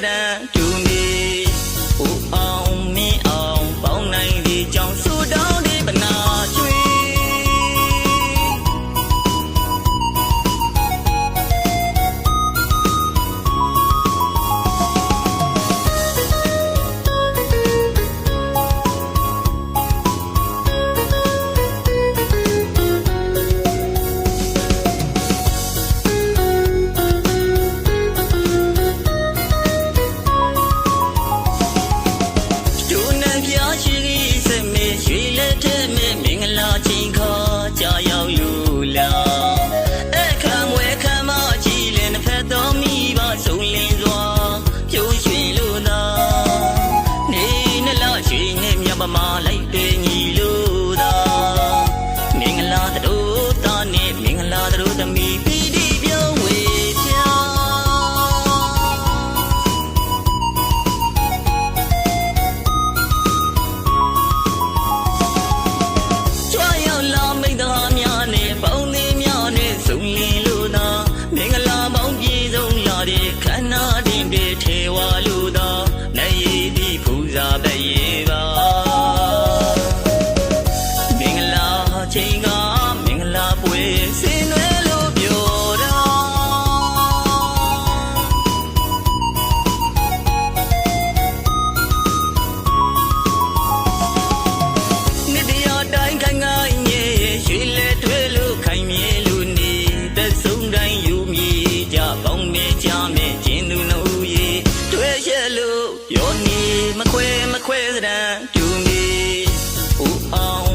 that I I'm all ယောနီမခွဲမခွဲစရန်တူမီဦးအောင်